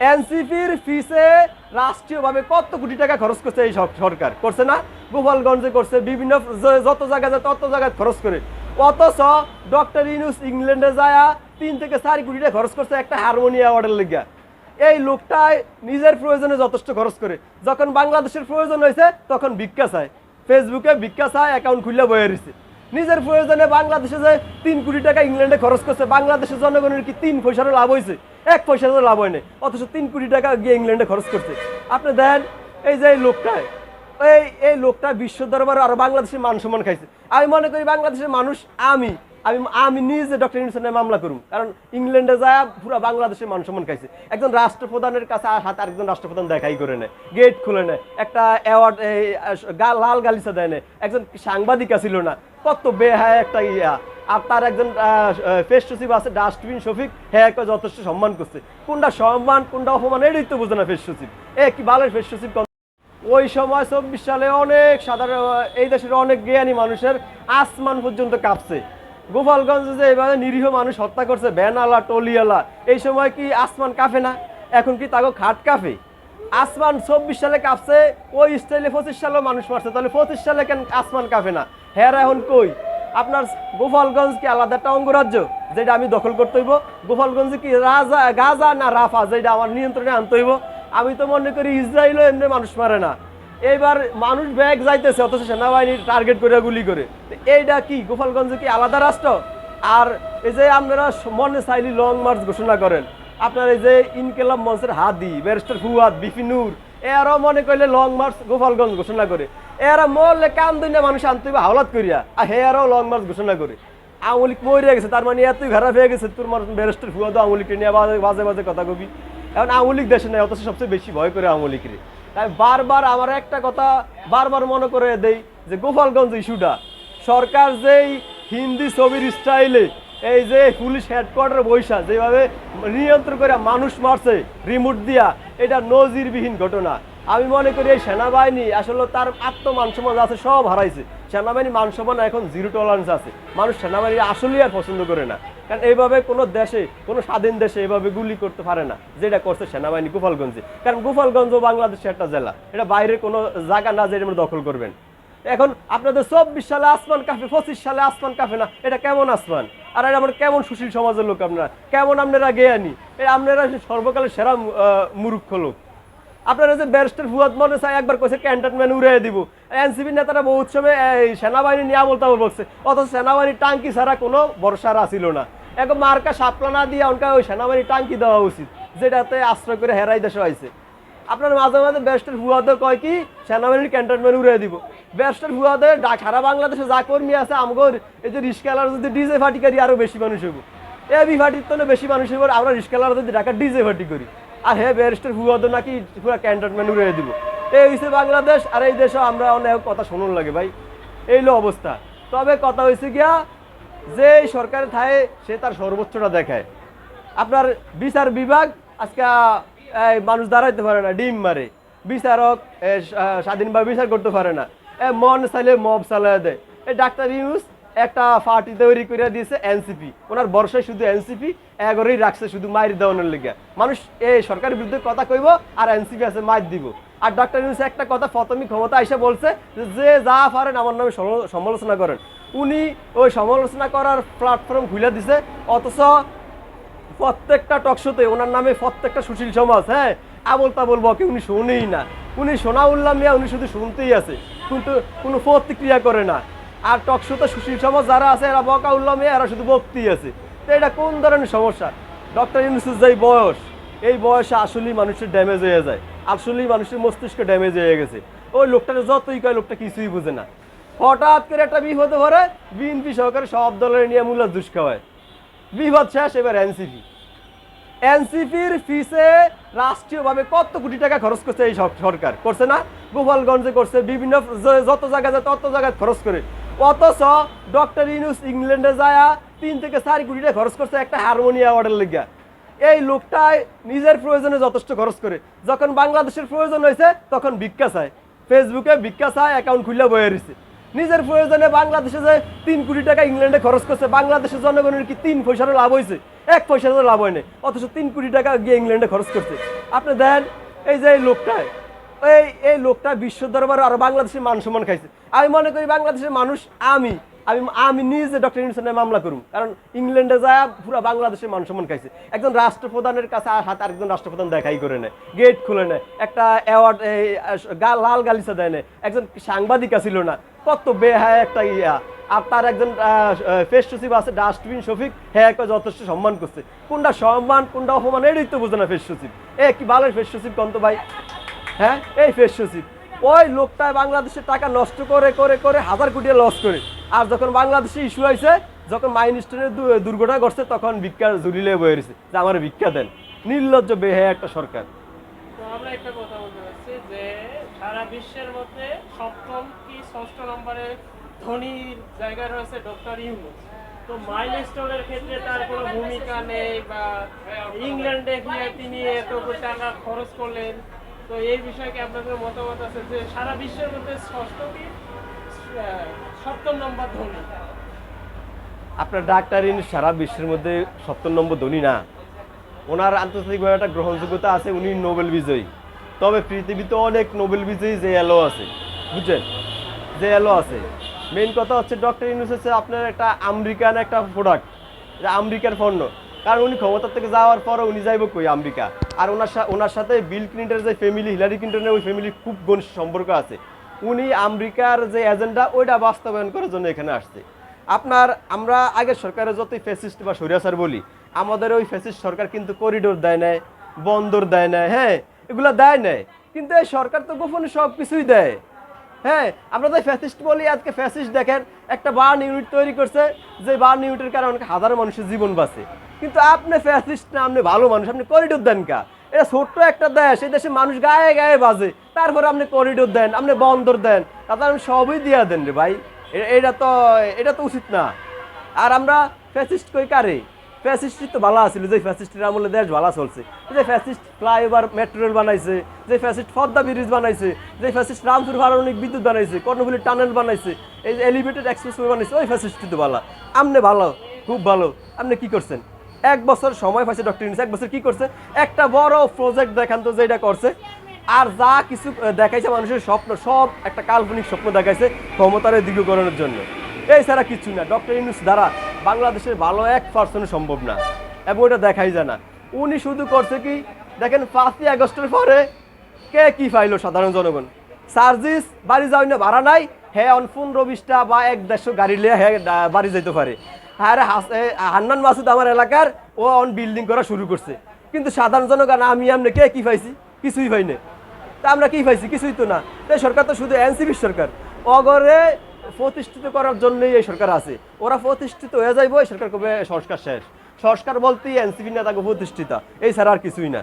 এনসিপির ফিসে রাষ্ট্রীয়ভাবে কত কোটি টাকা খরচ করছে এই সর- সরকার? করছে না? গোপালগঞ্জে করছে বিভিন্ন যত জায়গায় যায় তত জায়গায় খরচ করে। অথচ ডক্টর ইউনুস ইংল্যান্ডে যায় তিন থেকে চার কোটি টাকা খরচ করছে একটা হারমোনি অ্যাওয়ার্ডের লেগা এই লোকটাই নিজের প্রয়োজনে যথেষ্ট খরচ করে। যখন বাংলাদেশের প্রয়োজন হয়েছে, তখন ভিক্ষা চায়। ফেসবুকে ভিক্ষা চায় অ্যাকাউন্ট খুললে বয়ে রয়েছে নিজের প্রয়োজনে বাংলাদেশে যে তিন কোটি টাকা ইংল্যান্ডে খরচ করছে, বাংলাদেশের জনগণের কি তিন পয়সারও লাভ হয়েছে? এক পয়সারও লাভ হয়নি অথচ তিন কোটি টাকা গিয়ে ইংল্যান্ডে খরচ করছে। আপনি দেন, এই যে এই লোকটায়, এই এই লোকটা বিশ্ব দরবারে আরও বাংলাদেশের মান সম্মান খাইছে। আমি মনে করি বাংলাদেশের মানুষ আমি আমি আমি নিজে ডক্টর ইউনুসের মামলা করুম। কারণ ইংল্যান্ডে যায়, পুরো বাংলাদেশের মান সম্মান খাইছে। একজন রাষ্ট্রপ্রধানের কাছে আর হাতে আরেকজন রাষ্ট্রপ্রধান দেখাই করে নেয়। গেট খুলে নেয়। একটা অ্যাওয়ার্ড লাল গালিচা দেয় নেয়। একজন সাংবাদিকা ছিল না। কত বেহায় একটা ইয়া। আর তার একজন ফেস সচিব আছে ডাস্টবিন শফিক। হ্যাঁ একটা যথেষ্ট সম্মান করছে। কোনটা সম্মান, কোনটা অপমান, এটাই তো বোঝে না ফেস সচিব এ, কি ভালো ফেস সচিব ওই সময় চব্বিশ সালে অনেক সাধারণ, এই দেশের অনেক জ্ঞানী মানুষের আসমান পর্যন্ত কাঁপছে। গোপালগঞ্জে যে এইভাবে নিরীহ মানুষ হত্যা করছে, ব্যানালা, টলিয়ালা, এই সময় কি আসমান কাঁপে না? এখন কি তাকে খাট কাঁপে? আসমান চব্বিশ সালে কাঁপছে, ওই স্টাইলে পঁচিশ সালেও মানুষ মারছে, তাহলে পঁচিশ সালে কেন আসমান কাঁপে না? হ্যাঁ এখন কই? আপনার গোপালগঞ্জ কি আলাদা একটা অঙ্গরাজ্য, যেটা আমি দখল করতে হইব। গোপালগঞ্জ কি রাজা, গাজা না রাফা, যেটা আমার নিয়ন্ত্রণে আনতে হইব। আমি তো মনে করি ইসরায়েলও এমনি মানুষ মারে না। এইবার মানুষ ব্যাগ যাইতেছে, অথচ সেনাবাহিনী টার্গেট করে, গুলি করে। এইটা কি? গোপালগঞ্জ কি আলাদা রাষ্ট্র? আর এই যে আপনারা মনে চাইলি লং মার্চ ঘোষণা করেন। আপনার এই যে ইনকেলাব মঞ্চের হাদি, ব্যারিস্টার ফুয়াদ বিপিনুর এরাও মনে করলে লং মার্চ গোপালগঞ্জ ঘোষণা করে। এরা মরলে কাম দুই না মানুষ আনতে হইবে, হাওলাত করিয়া। আর হে এরাও লং মার্চ ঘোষণা করে। আমলিক মরে গেছে, তার মানে এতই খারাপ হয়ে গেছে, তোর মানুষ ব্যারিস্টার ফুয়াদ আমলিক নিয়ে বাজে বাজে বাজে কথা কবি। এখন আমলিক দেশে নেই, অথচ সবচেয়ে বেশি ভয় করে আমলিকরে তাই বারবার আমার একটা কথা বারবার মনে করে দেই, যে গোপালগঞ্জ ইস্যুটা। সরকার যেই হিন্দি ছবির স্টাইলে এই যে পুলিশ হেডকোয়ার্টার বৈশা, যেভাবে নিয়ন্ত্রণ করে মানুষ মারছে রিমোট দিয়া, এটা নজিরবিহীন ঘটনা। আমি মনে করি এই সেনাবাহিনী আসলে তার আত্মমান সমাজ আছে, সব হারাইছে। সেনাবাহিনী মান সম্মান এখন জিরো টলারেন্স আছে। মানুষ সেনাবাহিনী আসলেই আর পছন্দ করে না। কারণ এইভাবে কোনো দেশে, কোনো স্বাধীন দেশে এভাবে গুলি করতে পারে না, যেটা করছে সেনাবাহিনী গোপালগঞ্জে। কারণ গোপালগঞ্জ বাংলাদেশের একটা জেলা, এটা বাইরে কোনো জায়গা না আমরা দখল করবেন। এখন আপনাদের চব্বিশ সালে আসমান কাফে পঁচিশ সালে আসমান কাফে না, এটা কেমন আসমান? আর এটা আমরা কেমন সুশীল সমাজের লোক আপনারা? কেমন আপনারা জ্ঞানী? এটা আপনারা সর্বকালের সেরা মূর্খ লোক। আপনারা যে ব্যারিস্টার ফুয়াদ মনে চাই একবার কইছে ক্যান্টনম্যান উড়ে দিব। এনসিপি নেতারা বহুত সময় এই সেনাবাহিনী নিয়ে বলতে বলছে। অথচ সেনাবাহিনীর টাঙ্কি ছাড়া কোনো ভরসার আসিল না। একদম মার্কা সাপলা না দিয়ে অনকা ওই সেনাবাহিনীর টাঙ্কি দেওয়া উচিত, যেটাতে আশ্রয় করে হেরাই দেশে হয়েছে। আপনার মাঝে মাঝে ব্যারিস্টার ফুয়াদে কয় কি, সেনাবাহিনীর ক্যান্টনম্যান উড়ে দিব। ব্যারিস্টার ফুয়াদে সারা বাংলাদেশে যা কর্মী আছে আমগর, এই যে রিস্কালার যদি ডিজে ফাটিকারি আরও বেশি মানুষ হইব। এ বি ফাটির তো বেশি মানুষ হইব, আমরা রিস্কালার যদি ঢাকা ডিজে ফাটি করি। আর হে ব্যারিস্টার ফুয়াদে নাকি পুরো ক্যান্টনম্যান উড়ে দিব। এই হইছে বাংলাদেশ আর এই দেশে আমরা অনেক কথা শুনুন লাগে ভাই। এই হলো অবস্থা। তবে কথা হয়েছে গিয়া যে এই সরকারের থায়ে সে তার সর্বোচ্চটা দেখায়। আপনার বিচার বিভাগ আজকে মানুষ দাঁড়াইতে পারে না ডিম মারে। বিচারক স্বাধীনভাবে বিচার করতে পারে না। এ, মন চাইলে মব চালায় দেয়। এই ডাক্তার ইউজ একটা পার্টি তৈরি করে দিয়েছে এনসিপি ওনার বর্ষায় শুধু এনসিপি এগারোই রাখছে শুধু মায়ের দেওয়ানোর লেগে। মানুষ এই সরকারের বিরুদ্ধে কথা কইব আর এনসিপি আছে মায়ের দিব। আর ডাক্তার ইউনুস একটা কথা প্রথমে ক্ষমতা এসে বলছে যে যে যা পারেন আমার নামে সমালোচনা করেন। উনি ওই সমালোচনা করার প্ল্যাটফর্ম খুলে দিছে, অথচ প্রত্যেকটা টকশোতে ওনার নামে প্রত্যেকটা সুশীল সমাজ হ্যাঁ আবল তাবল বকে উনি শুনেই না। উনি সোনা উল্লাম মিয়া উনি শুধু শুনতেই আছে, কিন্তু কোনো প্রতিক্রিয়া করে না। আর টকশোতে সুশীল সমাজ যারা আছে, এরা বকা উল্লাম এরা শুধু বকতেই আছে। তো এটা কোন ধরনের সমস্যা? ডক্টর ইউনুসের যেই বয়স, এই বয়সে আসলেই মানুষের ড্যামেজ হয়ে যায়। আসলেই মানুষের মস্তিষ্ক ড্যামেজ হয়ে গেছে। ওই লোকটাকে যতই কয়, লোকটা কিছুই বুঝে না। হঠাৎ করে একটা বিপদে ভরে বিএনপি সহকারে সব দলের নিয়ে মূল্য দুষ্কাওয়ায় বিপদ শেষ, এবার এনসিপি এনসিপির ফিসে রাষ্ট্রীয়ভাবে কত কোটি টাকা খরচ করছে এই সর- সরকার? করছে না? গোপালগঞ্জে করছে, বিভিন্ন যত জায়গায় যায়, তত জায়গায় খরচ করে। অথচ ডক্টর ইউনুস ইংল্যান্ডে যায় তিন থেকে চার কোটি টাকা খরচ করছে একটা হারমোনি অ্যাওয়ার্ডের লেগা এই লোকটাই নিজের প্রয়োজনে যথেষ্ট খরচ করে। যখন বাংলাদেশের প্রয়োজন হয়েছে, তখন ভিক্ষা চায়। ফেসবুকে ভিক্ষা চায় অ্যাকাউন্ট খুলে বয়ে রয়েছে। নিজের প্রয়োজনে বাংলাদেশে যে তিন কোটি টাকা ইংল্যান্ডে খরচ করছে, বাংলাদেশের জনগণের কি তিন পয়সারও লাভ হয়েছে? এক পয়সারও লাভ হয়নি অথচ তিন কোটি টাকা গিয়ে ইংল্যান্ডে খরচ করছে। আপনি দেন এই যে এই লোকটা এই এই লোকটা বিশ্ব দরবারে আরও বাংলাদেশের মান সম্মান খাইছে। আমি মনে করি বাংলাদেশের মানুষ আমি আমি আমি নিজে ডক্টর ইউনুসের মামলা করুম। কারণ ইংল্যান্ডে যায় পুরো বাংলাদেশের মান সম্মান খাইছে। একজন রাষ্ট্রপ্রধানের কাছে হাতে আরেকজন রাষ্ট্রপ্রধান দেখাই করে নেয় গেট খুলে নেয়, একটা অ্যাওয়ার্ড লাল গালিচা দেয় নেয়। একজন সাংবাদিকা ছিল না, কত বেহায় একটা ইয়া। আর তার একজন ফেস সচিব আছে ডাস্টবিন শফিক হ্যাঁ যথেষ্ট সম্মান করছে। কোনটা সম্মান, কোনটা অপমান, এটাই তো বোঝে না ফেস সচিব এ কি ভালো ফেস সচিব কন্ত ভাই? হ্যাঁ? এই ফেস সচিব ওই লোকটা বাংলাদেশের টাকা নষ্ট করে করে করে হাজার কোটি লস করে। আর যখন বাংলাদেশে ইস্যু হয়েছে যখন মাইন স্টোনের দুর্ঘটনা ঘটছে, তখন ভিক্ষা ঝুলিলে বয়ে রয়েছে। যে আমার ভিক্ষা দেন। নির্লজ্জ বেহে একটা সরকার। সারা বিশ্বের মধ্যে সপ্তম ষষ্ঠ নম্বরে জায়গা রয়েছে ডক্টর তো ক্ষেত্রে তার কোনো ভূমিকা নেই বা ইংল্যান্ডে গিয়ে তিনি এত টাকা খরচ করলেন তো এই বিষয়ে কি আপনাদের মতামত আছে যে সারা বিশ্বের মধ্যে ষষ্ঠ কি? সপ্তম নম্বর ধনী। আপনার ডাক্তার ইউনুস সারা বিশ্বের মধ্যে সপ্তম নম্বর ধনী না। ওনার আন্তর্জাতিকভাবে একটা গ্রহণযোগ্যতা আছে, উনি নোবেল বিজয়ী। তবে পৃথিবীতে অনেক নোবেল বিজয়ী যে এলো আছে, বুঝছেন? যে এলো আছে। মেইন কথা হচ্ছে ডক্টর ইউনুস হচ্ছে আপনার একটা আমেরিকান একটা প্রোডাক্ট আমেরিকার পণ্য। কারণ উনি ক্ষমতা থেকে যাওয়ার পরে উনি যাইব কই আমেরিকা? আর ওনার ওনার সাথে বিল ক্লিন্টনের যে ফ্যামিলি হিলারি ক্লিন্টনের ওই ফ্যামিলির খুব ঘনিষ্ঠ সম্পর্ক আছে। উনি আমেরিকার যে এজেন্ডা ওইটা বাস্তবায়ন করার জন্য এখানে আসছে। আপনার, আমরা আগের সরকারের যতই ফ্যাসিস্ট বা সরিয়াসার বলি, আমাদের ওই ফ্যাসিস্ট সরকার কিন্তু করিডোর দেয় নাই, বন্দর দেয় নাই হ্যাঁ এগুলো দেয় নাই। কিন্তু এই সরকার তো গোপনে সব কিছুই দেয়। হ্যাঁ আমরা তো ফ্যাসিস্ট বলি, আজকে ফ্যাসিস্ট দেখেন, একটা বার্ন ইউনিট তৈরি করছে, যে বার্ন ইউনিটের কারণে হাজারো মানুষের জীবন বাঁচে। কিন্তু আপনি ফ্যাসিস্ট না, আপনি ভালো মানুষ, আপনি করিডোর দেন কা? এটা ছোট্ট একটা দেশ, এই দেশে মানুষ গায়ে গায়ে বাজে। তারপরে আপনি করিডোর দেন, আপনি বন্দর দেন, তারপর আপনি সবই দিয়া দেন রে ভাই। এটা তো এটা তো উচিত না। আর আমরা ফ্যাসিস্ট কই কারে? ফ্যাসিস্ট তো ভালো আছিল, যে ফ্যাসিস্টের আমলে দেশ ভালো চলছে। যে ফ্যাসিস্ট ফ্লাইওভার মেট্রো রেল বানাইছে, যে ফ্যাসিস্ট পদ্মা ব্রিজ বানাইছে, যে ফ্যাসিস্ট রামপুর পারমাণবিক বিদ্যুৎ বানাইছে, কর্ণফুলি টানেল বানাইছে, এই যে এলিভেটেড এক্সপ্রেসওয়ে বানাইছে, ওই ফ্যাসিস্ট তো ভালো। আমনে ভালো, খুব ভালো। আপনি কি করছেন? এক বছর সময় পাইছে ডক্টর ইউনুস এক বছর কি করছে? একটা বড় প্রজেক্ট দেখান তো যেটা করছে। আর যা কিছু দেখাইছে মানুষের স্বপ্ন, সব একটা কাল্পনিক স্বপ্ন দেখাইছে ক্ষমতার দীর্ঘকরণের জন্য। এই ছাড়া কিছু না। ডক্টর ইউনুস দ্বারা বাংলাদেশের ভালো এক পার্সেন্ট সম্ভব না। এবং ওটা দেখাই যায় না। উনি শুধু করছে কি, দেখেন পাঁচই আগস্টের পরে কে কি পাইলো সাধারণ জনগণ? সার্জিস, বাড়ি যাওয়ার ভাড়া নাই। হ্যাঁ অন পনেরো বিশটা বা এক দেড়শো গাড়ি লিয়ে হ্যাঁ বাড়ি যাইতে পারে। রে, হাস- এ, হান্নান মাসুদ আমার এলাকার ও অন বিল্ডিং করা শুরু করছে। কিন্তু সাধারণ জনগণ আমি আমনে কে কি পাইছি? কিছুই পাই না তা আমরা কি পাইছি? কিছুই তো না। তাই সরকার তো শুধু এনসিপির সরকার। অগরে প্রতিষ্ঠিত করার জন্যই এই সরকার আছে। ওরা প্রতিষ্ঠিত হয়ে যাইব এই সরকার কবে সংস্কার শেষ। সংস্কার বলতেই এনসিপি নেতাকে প্রতিষ্ঠিত। এই ছাড়া আর কিছুই না।